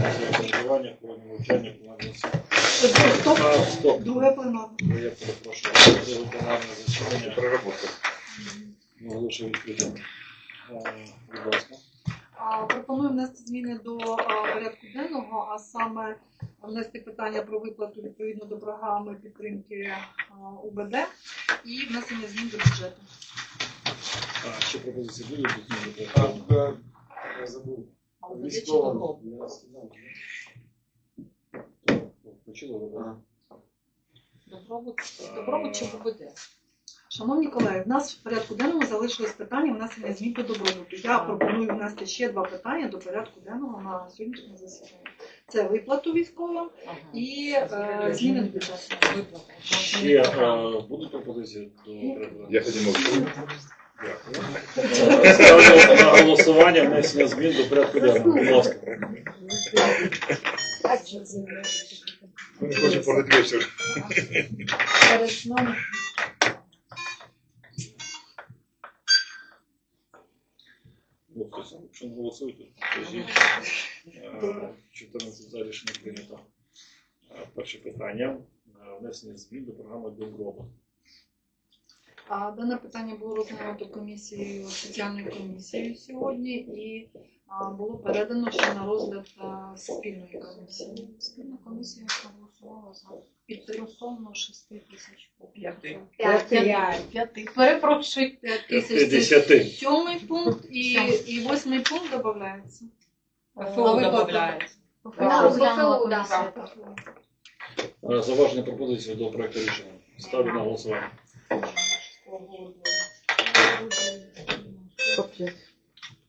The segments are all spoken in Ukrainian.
Самоврядування, про навчання пленарного Стоп, А, Стоп. друге пленарне. Я перепрошую. Друге пленарне засідання Переработка. оголошую відкритим. Е, Будь ласка. А, Пропоную внести зміни до а, порядку денного, а саме внести питання про виплату відповідно до програми підтримки а, УБД і внесення змін до бюджету. А, ще пропозиції будуть А, е, я забув. А у мене чи Військовим. добро? Я сказав, ні? Включили ви? Ага. Добробут, добробут чи ГУБД? Шановні колеги, в нас в порядку денному залишилось питання внесення змін до добробуту. Я пропоную внести ще два питання до порядку денного на сьогоднішнє засідання. Це виплату військовим і е, зміни до бюджету. Ще е, будуть пропозиції до? Я мовчу. Е, Ставлю на голосування внесення змін до порядку денного. Будь ласка. Не хочу порати вечір. Ну, якщо не голосуєте, кажіть. Е, 14 за рішення прийнято. Перше питання. Внесення змін до програми Добробут. А Дане питання було розглянуто комісією соціальною комісією сьогодні і а, було передано ще на розгляд а, спільної комісії. Спільна комісія проголосувала за Підтримковно 6 тисяч П'яти. П'яти. П'яти. Перепрошую, 5 тисяч. П'ятдесяти. Сьомий пункт і, і восьмий пункт додається. ФО додається. Да, Розглянула комісія. Е, Зауваження пропозиції до проекту рішення. Ставлю на голосування.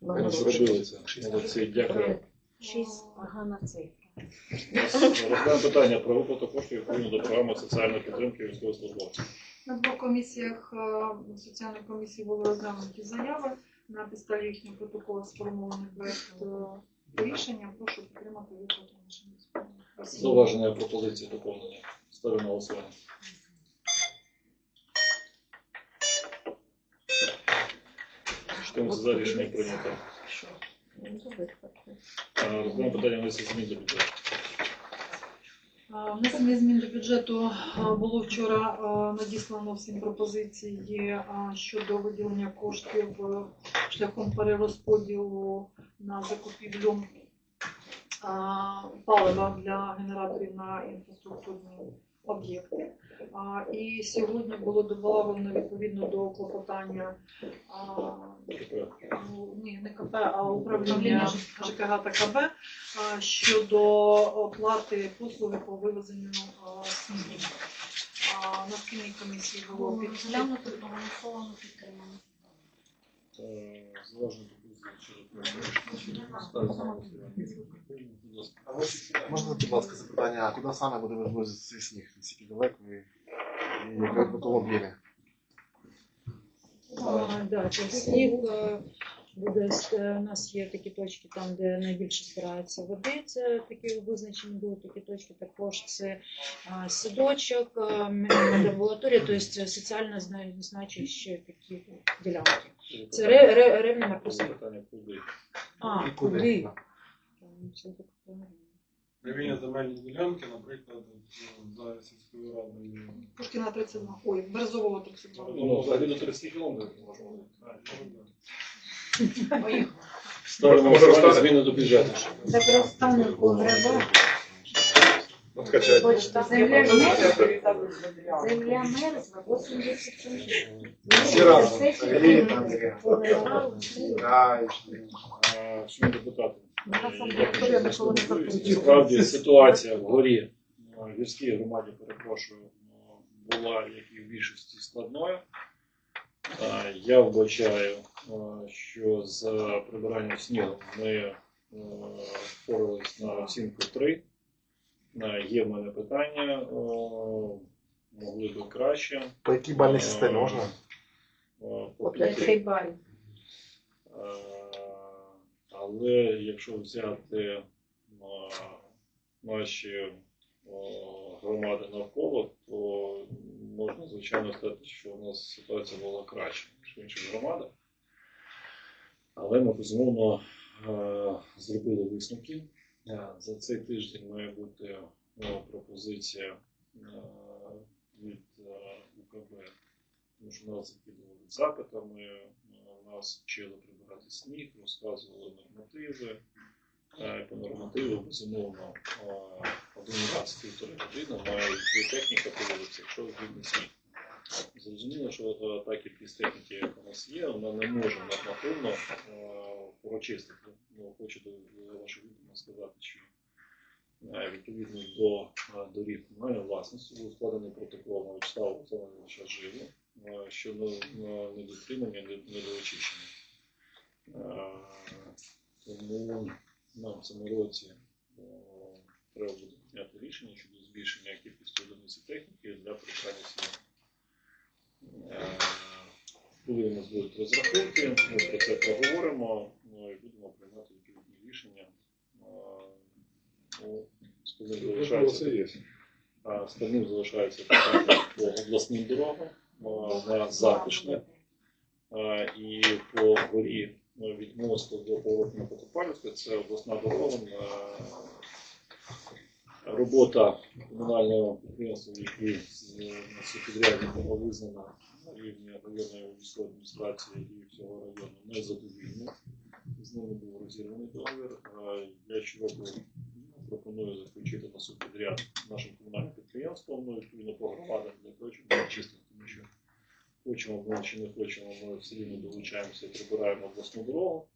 Ви Зробили це. Молодці, дякую. шість погана цифра. Розглядаємо питання про виплату коштів відповідно до програми соціальної підтримки військовослужбовців. На двох комісіях е, соціальної комісії були розглянуті заяви. На підставі їхнього протоколу сформований проект е, рішення. Прошу підтримати виплату нашим військовим. Зауваження пропозиції доповнення. Ставлю на голосування. Чотирнадцять за рішення прийнято. Розглядаємо питання внесення змін до бюджету. Внесення змін до бюджету було вчора надіслано всім пропозиції щодо виділення коштів шляхом перерозподілу на закупівлю палива для генераторів на інфраструктурні об'єкти. І сьогодні було додано відповідно до клопотання ну, ні, не КП, а управління ЖКГ та КБ щодо оплати послуги по вивезенню снігу. На спільній комісії було підглянуто. Проголосовано, підтримано. Ось можна, будь ласка, запитання, а куди саме буде вивозити цей сніг? Наскільки далеко і, якому об'ємі? А, Да, сніг е, буде е, у нас є такі точки, там де найбільше збирається води. Це такі визначені були такі точки. Також це а, садочок, е, медамбулаторія, тобто це соціально значущі такі ділянки. Це ре, ре, ревна Маркуса. Питання? А, куди? Привільні земельні ділянки, наприклад, за сільською радою. Пушкіна 32. Ой, Березового 32. Ну, взагалі до 30 кілометрів можна. Розставити? зміни до бюджету. Це просто не погреба. Земля мерзла. Земля мерзла, 87 Всі разом. Взагалі, там, де Погреба. граєш. Е, Шановні депутати, На е, самому я деле прошу ніколи не виступити. запитую. Справді ситуація вгорі е, в гірській громаді, перепрошую, е, була, як і в більшості, складною. Я вбачаю, що з прибиранням снігу ми е, впорались на оцінку 3. Е, Є в мене питання, е, могли би краще. По якій бальній системі можна? По Цей баль. Е, Але якщо взяти наші громади навколо, то можна звичайно сказати, що у нас ситуація була краща, ніж в інших громадах. Але ми безумовно е, зробили висновки. Е, За цей тиждень має бути е, пропозиція від УКБ, тому що нас закидували запитами, нас вчили прибирати сніг, розказували нормативи. Е, По нормативу, безумовно, е, один раз півтори години має техніка по якщо видно сніг. Зрозуміло, що е, та кількість техніки, яка у нас є, вона не може нормативно прочистити. Ну, хочу до вашого відома сказати, що відповідно до доріг комунальної власності був складений протокол на Вячеслава Олександровича Живу щодо недотримання не- недоочищення. Тому нам в цьому році е, треба буде прийняти рішення щодо збільшення кількості одиниці техніки для прибирання снігу. Е, Коли у нас будуть розрахунки, ми про це проговоримо ну, і будемо приймати відповідні рішення. Е, ну, залишається, питання по обласним дорогам е, на затишне е, і по горі е, від до повороту на Потопалівське. Це обласна дорога. е, Робота комунального підприємства, підрядника була визнана на рівні районної військової адміністрації і всього району незадовільно. З ними був розірваний договір. Е, Я щороку пропоную заключити на субпідряд нашим комунальним підприємством, ну відповідно по громадам для того, щоб чисто, тому що хочемо ми чи не хочемо, ми все рівно долучаємося і прибираємо обласну дорогу,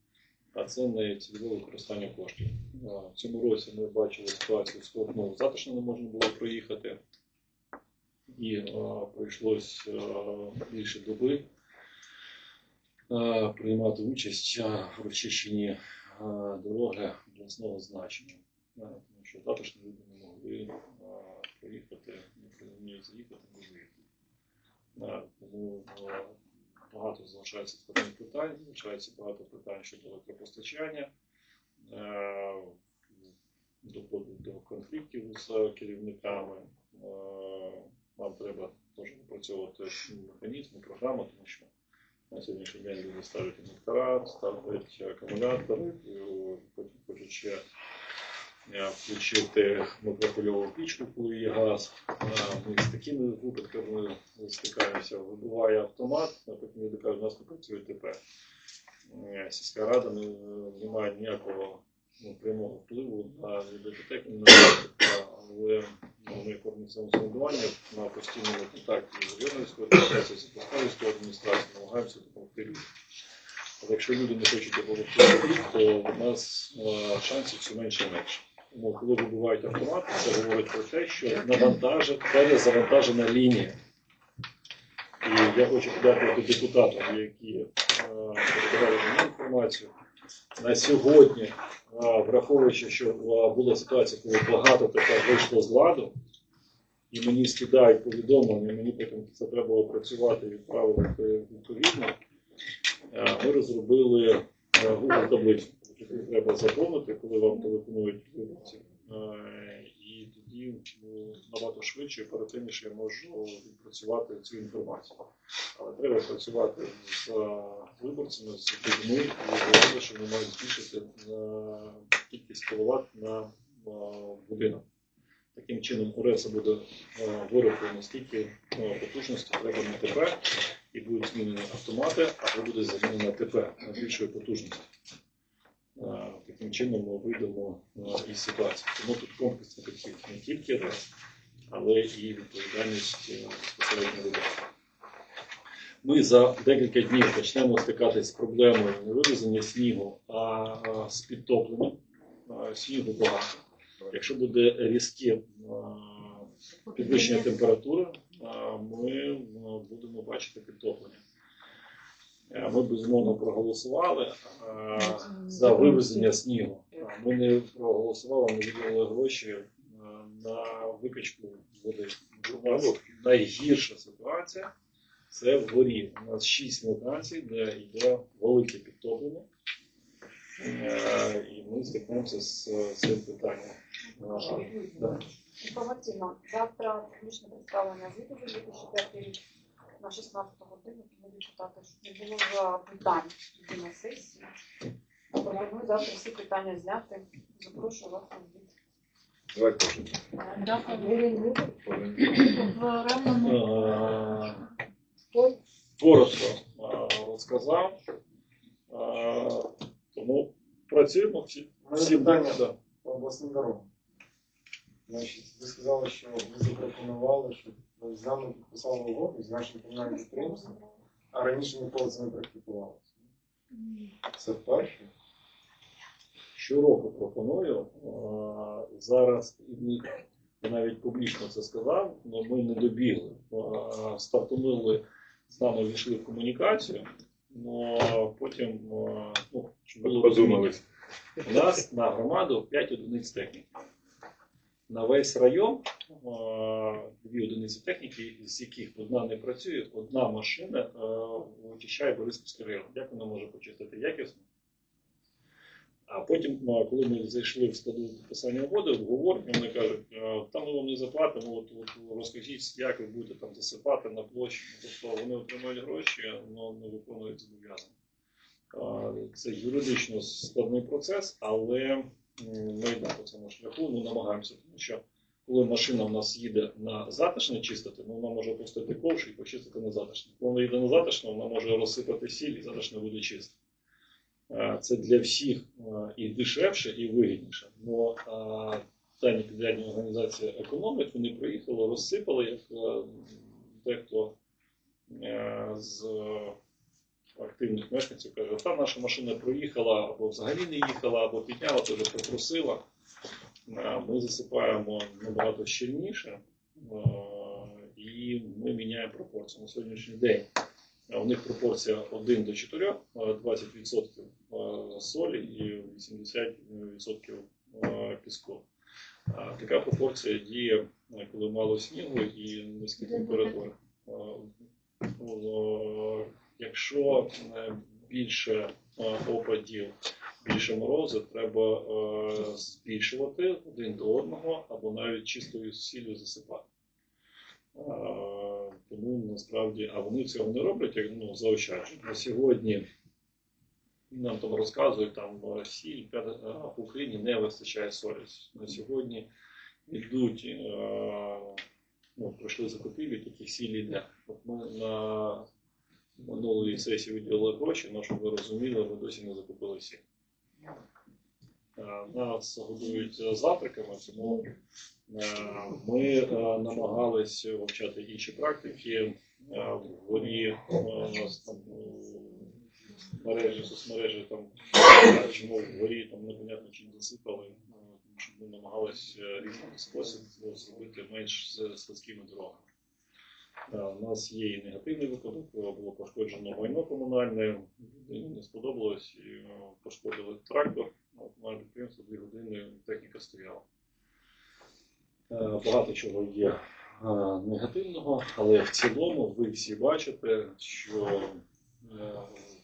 а це не цільове використання коштів. В цьому році ми бачили ситуацію, що ну, затишно не можна було проїхати, і а, прийшлось а, більше доби а, приймати участь в очищенні дороги обласного значення. Тому що затишно люди не могли проїхати, не заїхати, не виїхати. Тому багато залишається складних питань, залишається багато питань щодо електропостачання, е, доходить до конфліктів з керівниками. Е, Нам треба теж напрацьовувати механізми, програми, тому що на сьогоднішній день люди ставлять інвектора, ставлять акумулятори, хочуть ще е, включити микрохвильову пічку, коли є газ. Е, Ми з такими випадками стикаємося. Вибиває автомат, люди кажуть, у нас не працює ТП. Е, Сільська рада не, не має ніякого ну, прямого впливу на бібліотеку, але як організаційне самоврядування на постійному контакті з районницькою адміністрацією, з Полтавською адміністрацією намагаємося допомогти людям. Але якщо люди не хочуть допомогти, то у нас е, шансів все менше і менше. Тому коли вибивають автомат, це говорить про те, що навантажена, перезавантажена лінія. І я хочу подякувати депутатам, які е, передавали мені інформацію. На сьогодні, е, враховуючи, що е, була ситуація, коли багато тепер вийшло з ладу, і мені скидають повідомлення, мені потім це треба було працювати відправити відповідно. Ми розробили Google таблицю, яку треба заповнити, коли вам телефонують виборці. Е, І тоді ну, набагато швидше і оперативніше я можу відпрацювати цю інформацію. Але треба працювати з е, виборцями, з людьми, і говорити, що вони мають збільшити е, кількість кіловат на е, будинок. Таким чином УРЕСа буде е, вираховано, скільки е, потужності треба на ТП, і будуть змінені автомати, або буде змінена ТП на більшої потужності. Таким чином ми вийдемо із ситуації. Тому тут комплексний підхід не тільки РЕС, але і відповідальність безпосередньо виборців. Ми за декілька днів почнемо стикатися з проблемою не вивезення снігу, а з підтопленням. Снігу багато. Якщо буде різке підвищення температури, ми будемо бачити підтоплення. Е, Ми безумовно проголосували е, за вивезення снігу. Ми не проголосували, ми виділили гроші е, на викачку води. Найгірша ситуація це вгорі. У нас шість локацій, де йде велике підтоплення. І ми стикнемося з цим питанням. Інформаційно. Завтра публічне представлення звіту за 2005 рік на 16 годину, тому депутати, щоб не було запитань тоді на сесії. Пропоную завтра всі питання зняти. Запрошую вас на обід. Давайте. Дякую. В ремному Е, коротко е, розказав. Е, Тому працюємо всі. Всі питання да. по обласним дорогам. Значить, ви сказали, що ви запропонували, щоб з підписали угоду з нашим комунальним підприємством, а раніше ніколи це не практикувалося. Це перше. Щороку пропоную. Зараз і я навіть публічно це сказав, але ми не добігли. Е, Стартанули, з нами війшли в комунікацію, але потім ну, щоб було розуміння. У нас на громаду 5 одиниць техніки. На весь район дві одиниці техніки, з яких одна не працює, одна машина очищає Бориспільський район. Як вона може почистити якісно? А потім, коли ми зайшли в складу підписання угоди, обговорення, вони кажуть, там ми вам не заплатимо, от, от розкажіть, як ви будете там засипати на площі. Тобто вони отримують гроші, але не виконують зобов'язання. Це юридично складний процес, але йдемо по цьому шляху, ми намагаємося, тому що коли машина в нас їде на затишне чистити, ну, вона може опустити ковш і почистити на затишне. Коли вона їде на затишне, вона може розсипати сіль і затишне буде чисто. Е, Це для всіх е, і дешевше, і вигідніше. Бо е, дані підрядні організації економлять, вони приїхали, розсипали, як дехто з активних мешканців каже, та наша машина проїхала або взагалі не їхала, або підняла, то вже попросила. Ми засипаємо набагато щільніше і ми міняємо пропорцію на сьогоднішній день. У них пропорція 1 до 4, е, 20% е, солі і 80% е, піску. Така пропорція діє, коли мало снігу і низькі температури. Якщо е, більше е, опадів, більше морозу, треба е, збільшувати один до одного або навіть чистою сіллю засипати. Тому насправді, а вони цього не роблять, як ну, заощаджують. На сьогодні нам там розказують, там сіль в Україні не вистачає солі. На сьогодні йдуть, ну, пройшли закупівлі, тільки сіль йде. От ми на минулої сесії виділили гроші, але щоб ви розуміли, ми досі не закупили сіль. Е, Нас годують завтраками, тому е, ми е, намагались вивчати інші практики. Е, у нас там мережі, соцмережі там чому вгорі там непонятно чим засипали, тому що ми намагалися різним способом зробити менш з складськими дорогами. Е, У нас є і негативний випадок, е, було пошкоджено майно комунальне, людині не сподобалось і е, пошкодили трактор. Ну, Комунальне підприємство дві години техніка стояла. Багато чого є негативного, але в цілому ви всі бачите, що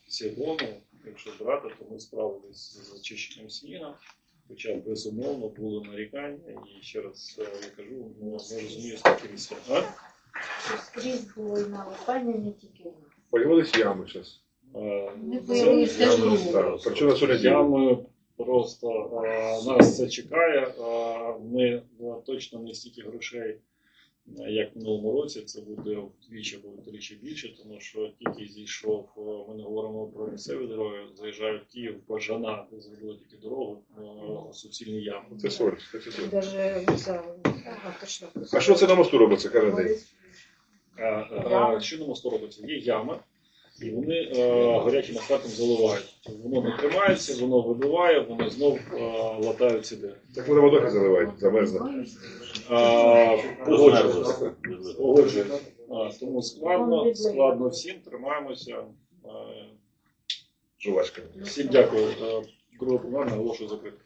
в цілому, якщо брати, то ми справилися з зачищенням снігу. Хоча безумовно були нарікання, і ще раз я кажу, ну, не розумію, скільки місця. А? Скрізь було і наростання, не тільки нас. Появились ями зараз. Е, появились теж Ями, грубо. солі Ями просто е, нас це чекає. Е, ми е, точно не стільки грошей, як в минулому році. Це буде вдвічі або втричі більше, тому що тільки зійшов. Ми не говоримо про місцеві дороги. Заїжджаю в Київ, Бажана, де зробили тільки дорогу, е, суцільні ями. Це соль. Це соль. Даже. А що це на мосту робиться кожен день? Е, е, Що на мосту робиться? Є ями, і вони е, гарячим асфальтом заливають. Воно не тримається, воно вибиває, вони знов е, латають дирки. Так воно водохи заливають, замерзне. Е. Погоджуюся. Тому складно, складно всім, тримаємося. Е, Жувачка. Всім дякую. Е, Друге пленарне оголошую закрите.